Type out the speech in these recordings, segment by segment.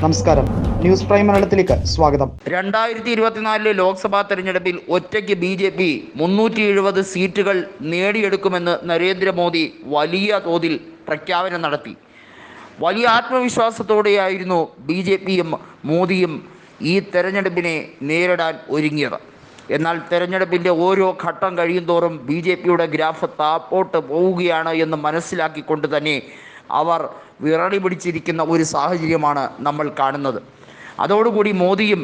നമസ്കാരം. News prime മലയാളത്തിലേക്ക് സ്വാഗതം. രണ്ടായിരത്തി ഇരുപത്തിനാലിലെ ലോക്സഭാ തെരഞ്ഞെടുപ്പിൽ ഒറ്റയ്ക്ക് ബി ജെ പി മുന്നൂറ്റി എഴുപത് സീറ്റുകൾ നേടിയെടുക്കുമെന്ന് നരേന്ദ്രമോദി വലിയ തോതിൽ പ്രഖ്യാപനം നടത്തി. വലിയ ആത്മവിശ്വാസത്തോടെയായിരുന്നു ബി ജെ പിയും മോദിയും ഈ തെരഞ്ഞെടുപ്പിനെ നേരിടാൻ ഒരുങ്ങിയത്. എന്നാൽ തെരഞ്ഞെടുപ്പിന്റെ ഓരോ ഘട്ടം കഴിയും തോറും ബി ജെ പിയുടെ ഗ്രാഫ് താപ്പോട്ട് പോവുകയാണ് എന്ന് മനസ്സിലാക്കിക്കൊണ്ട് തന്നെ അവർ വിറളി പിടിച്ചിരിക്കുന്ന ഒരു സാഹചര്യമാണ് നമ്മൾ കാണുന്നത്. അതോടുകൂടി മോദിയും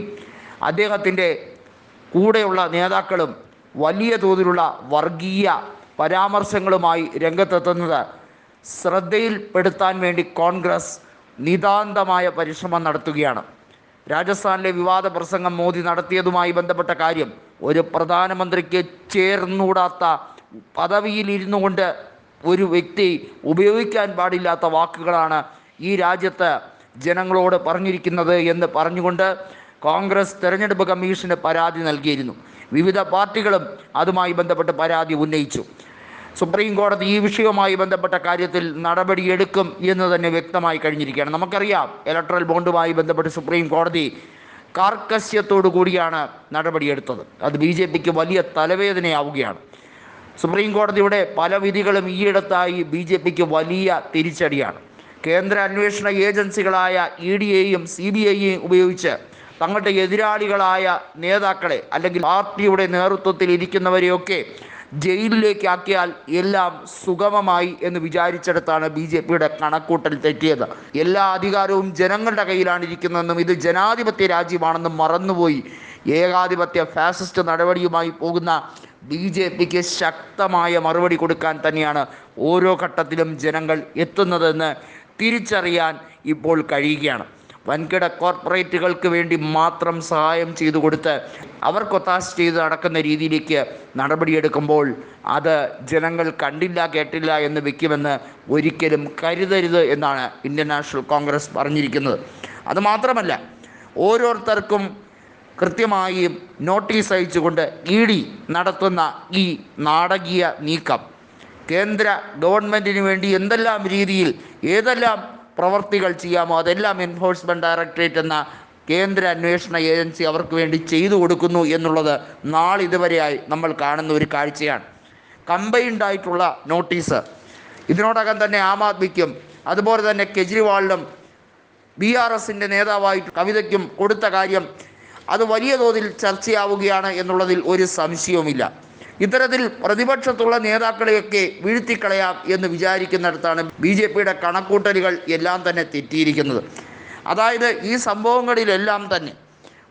അദ്ദേഹത്തിന്റെ കൂടെയുള്ള നേതാക്കളും വലിയ തോതിലുള്ള വർഗീയ പരാമർശങ്ങളുമായി രംഗത്തെത്തുന്നത് ശ്രദ്ധയിൽപ്പെടുത്താൻ വേണ്ടി കോൺഗ്രസ് നിതാന്തമായ പരിശ്രമം നടത്തുകയാണ്. രാജസ്ഥാനിലെ വിവാദ പ്രസംഗം മോദി നടത്തിയതുമായി ബന്ധപ്പെട്ട കാര്യം ഒരു പ്രധാനമന്ത്രിക്ക് ചേർന്നൂടാത്ത പദവിയിൽ ഇരുന്നു കൊണ്ട് ഒരു വ്യക്തി ഉപയോഗിക്കാൻ പാടില്ലാത്ത വാക്കുകളാണ് ഈ രാജ്യത്ത് ജനങ്ങളോട് പറഞ്ഞിരിക്കുന്നത് എന്ന് പറഞ്ഞുകൊണ്ട് കോൺഗ്രസ് തെരഞ്ഞെടുപ്പ് കമ്മീഷന് പരാതി നൽകിയിരുന്നു. വിവിധ പാർട്ടികളും അതുമായി ബന്ധപ്പെട്ട് പരാതി ഉന്നയിച്ചു. സുപ്രീം കോടതി ഈ വിഷയവുമായി ബന്ധപ്പെട്ട കാര്യത്തിൽ നടപടിയെടുക്കും എന്ന് തന്നെ വ്യക്തമായി കഴിഞ്ഞിരിക്കുകയാണ്. നമുക്കറിയാം ഇലക്ട്രൽ ബോണ്ടുമായി ബന്ധപ്പെട്ട് സുപ്രീം കോടതി കാർക്കശ്യത്തോടു കൂടിയാണ് നടപടിയെടുത്തത്. അത് ബി ജെ പിക്ക് വലിയ തലവേദനയാവുകയാണ്. സുപ്രീം കോടതിയുടെ പല വിധികളും ഈയിടത്തായി ബി ജെ പിക്ക് വലിയ തിരിച്ചടിയാണ്. കേന്ദ്ര അന്വേഷണ ഏജൻസികളായ ഇ ഡി എയും സി ബി ഐയും ഉപയോഗിച്ച് തങ്ങളുടെ എതിരാളികളായ നേതാക്കളെ അല്ലെങ്കിൽ പാർട്ടിയുടെ നേതൃത്വത്തിൽ ഇരിക്കുന്നവരെയൊക്കെ ജയിലിലേക്ക് ആക്കിയാൽ എല്ലാം സുഗമമായി എന്ന് വിചാരിച്ചെടുത്താണ് ബി ജെ പിയുടെ കണക്കൂട്ടൽ തെറ്റിയത്. എല്ലാ അധികാരവും ജനങ്ങളുടെ കയ്യിലാണ് ഇരിക്കുന്നതെന്നും ഇത് ജനാധിപത്യ രാജ്യമാണെന്നും മറന്നുപോയി. ഏകാധിപത്യ ഫാസിസ്റ്റ് നടപടിയുമായി പോകുന്ന ബി ജെ പിക്ക് ശക്തമായ മറുപടി കൊടുക്കാൻ തന്നെയാണ് ഓരോ ഘട്ടത്തിലും ജനങ്ങൾ എത്തുന്നതെന്ന് തിരിച്ചറിയാൻ ഇപ്പോൾ കഴിയുകയാണ്. വൻകിട കോർപ്പറേറ്റുകൾക്ക് വേണ്ടി മാത്രം സഹായം ചെയ്തു കൊടുത്ത് അവർക്കൊത്താശ ചെയ്ത് നടക്കുന്ന രീതിയിലേക്ക് നടപടിയെടുക്കുമ്പോൾ അത് ജനങ്ങൾ കണ്ടില്ല കേട്ടില്ല എന്ന് വെക്കുമെന്ന് ഒരിക്കലും കരുതരുത് എന്നാണ് ഇന്ത്യൻ നാഷണൽ കോൺഗ്രസ് പറഞ്ഞിരിക്കുന്നത്. അതുമാത്രമല്ല ഓരോരുത്തർക്കും കൃത്യമായും നോട്ടീസ് അയച്ചുകൊണ്ട് ഇ ഡി നടത്തുന്ന ഈ നാടകീയ നീക്കം. കേന്ദ്ര ഗവൺമെന്റിന് വേണ്ടി എന്തെല്ലാം രീതിയിൽ ഏതെല്ലാം പ്രവർത്തികൾ ചെയ്യാമോ അതെല്ലാം എൻഫോഴ്സ്മെന്റ് ഡയറക്ടറേറ്റ് എന്ന കേന്ദ്ര അന്വേഷണ ഏജൻസി അവർക്ക് വേണ്ടി ചെയ്തു കൊടുക്കുന്നു എന്നുള്ളത് നാളിതുവരെയായി നമ്മൾ കാണുന്ന ഒരു കാഴ്ചയാണ്. കമ്പൈൻഡ് ആയിട്ടുള്ള നോട്ടീസ്. ഇതിനോടകം തന്നെ ആം ആദ്മിക്കും അതുപോലെ തന്നെ കെജ്രിവാളിനും ബി ആർ എസിന്റെ നേതാവായിട്ട് കവിതയ്ക്കും കൊടുത്ത കാര്യം അത് വലിയ തോതിൽ ചർച്ചയാവുകയാണ് എന്നുള്ളതിൽ ഒരു സംശയവുമില്ല. ഇത്തരത്തിൽ പ്രതിപക്ഷത്തുള്ള നേതാക്കളെയൊക്കെ വീഴ്ത്തിക്കളയാം എന്ന് വിചാരിക്കുന്നിടത്താണ് ബി ജെ പിയുടെ കണക്കൂട്ടലുകൾ എല്ലാം തന്നെ തെറ്റിയിരിക്കുന്നത്. അതായത് ഈ സംഭവങ്ങളിലെല്ലാം തന്നെ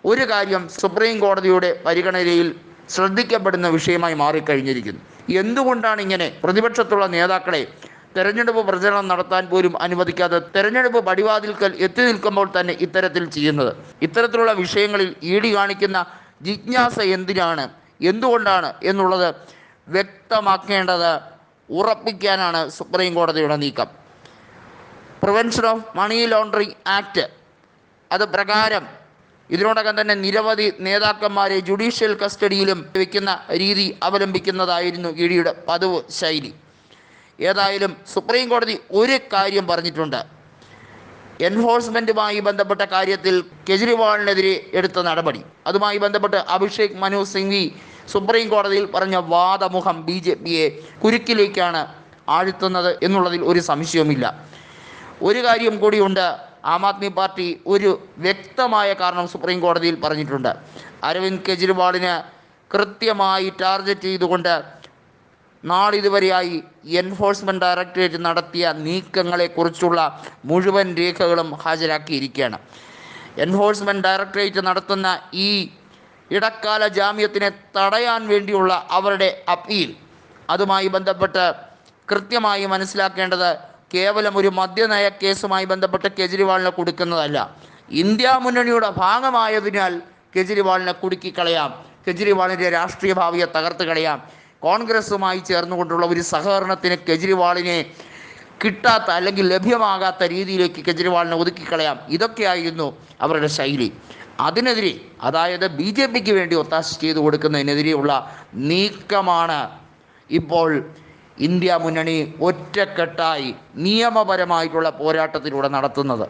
ഒരു കാര്യം സുപ്രീം കോടതിയുടെ പരിഗണനയിൽ ശ്രദ്ധിക്കപ്പെടുന്ന വിഷയമായി മാറിക്കഴിഞ്ഞിരിക്കുന്നു. എന്തുകൊണ്ടാണ് ഇങ്ങനെ പ്രതിപക്ഷത്തുള്ള നേതാക്കളെ തെരഞ്ഞെടുപ്പ് പ്രചരണം നടത്താൻ പോലും അനുവദിക്കാതെ തെരഞ്ഞെടുപ്പ് പടിവാതിൽക്കൽ എത്തി നിൽക്കുമ്പോൾ തന്നെ ഇത്തരത്തിൽ ചെയ്യുന്നത്. ഇത്തരത്തിലുള്ള വിഷയങ്ങളിൽ ഇ ഡി കാണിക്കുന്ന ജിജ്ഞാസ എന്തിനാണ്? എന്തുകൊണ്ടാണ് എന്നുള്ളത് വ്യക്തമാക്കേണ്ടത് ഉറപ്പിക്കാനാണ് സുപ്രീം കോടതിയുടെ നീക്കം. Prevention of money laundering act അത് പ്രകാരം ഇതിനോടകം തന്നെ നിരവധി നേതാക്കന്മാരെ ജുഡീഷ്യൽ കസ്റ്റഡിയിലും വയ്ക്കുന്ന രീതി അവലംബിക്കുന്നതായിരുന്നു ഇ ഡിയുടെ പതിവ് ശൈലി. ഏതായാലും സുപ്രീം കോടതി ഒരു കാര്യം പറഞ്ഞിട്ടുണ്ട്. എൻഫോഴ്സ്മെന്റുമായി ബന്ധപ്പെട്ട കാര്യത്തിൽ കെജ്രിവാളിനെതിരെ എടുത്ത നടപടി. അതുമായി ബന്ധപ്പെട്ട് അഭിഷേക് മനു സിംഗ്വി സുപ്രീം കോടതിയിൽ പറഞ്ഞ വാദമുഖം ബി ജെ പിയെ കുരുക്കിലേക്കാണ് ആഴ്ത്തുന്നത് എന്നുള്ളതിൽ ഒരു സംശയവുമില്ല. ഒരു കാര്യം കൂടിയുണ്ട്. ആം ആദ്മി പാർട്ടി ഒരു വ്യക്തമായ കാരണം സുപ്രീം കോടതിയിൽ പറഞ്ഞിട്ടുണ്ട്. അരവിന്ദ് കെജ്രിവാളിന് കൃത്യമായി ടാർഗറ്റ് ചെയ്തുകൊണ്ട് നാളിതുവരെയായി എൻഫോഴ്സ്മെന്റ് ഡയറക്ടറേറ്റ് നടത്തിയ നീക്കങ്ങളെക്കുറിച്ചുള്ള മുഴുവൻ രേഖകളും ഹാജരാക്കിയിരിക്കുകയാണ്. എൻഫോഴ്സ്മെന്റ് ഡയറക്ടറേറ്റ് നടത്തുന്ന ഈ ഇടക്കാല ജാമ്യത്തിനെ തടയാൻ വേണ്ടിയുള്ള അവരുടെ അപ്പീൽ. അതുമായി ബന്ധപ്പെട്ട് കൃത്യമായി മനസ്സിലാക്കേണ്ടത് കേവലം ഒരു മദ്യനയ കേസുമായി ബന്ധപ്പെട്ട് കെജ്രിവാളിനെ കൊടുക്കുന്നതല്ല. ഇന്ത്യ മുന്നണിയുടെ ഭാഗമായതിനാൽ കെജ്രിവാളിനെ കുടുക്കിക്കളയാം. കെജ്രിവാളിന്റെ രാഷ്ട്രീയ ഭാവിയെ തകർത്ത് കളയാം. കോൺഗ്രസുമായി ചേർന്നുകൊണ്ടുള്ള ഒരു സഹകരണത്തിന് കെജ്രിവാളിനെ കിട്ടാത്ത അല്ലെങ്കിൽ ലഭ്യമാകാത്ത രീതിയിലേക്ക് കെജ്രിവാളിനെ ഒതുക്കിക്കളയാം. ഇതൊക്കെയായിരുന്നു അവരുടെ ശൈലി. അതിനെതിരെ അതായത് ബി ജെ പിക്ക് വേണ്ടി ഒത്താശ ചെയ്തു കൊടുക്കുന്നതിനെതിരെയുള്ള നീക്കമാണ് ഇപ്പോൾ ഇന്ത്യ മുന്നണി ഒറ്റക്കെട്ടായി നിയമപരമായിട്ടുള്ള പോരാട്ടത്തിലൂടെ നടത്തുന്നത്.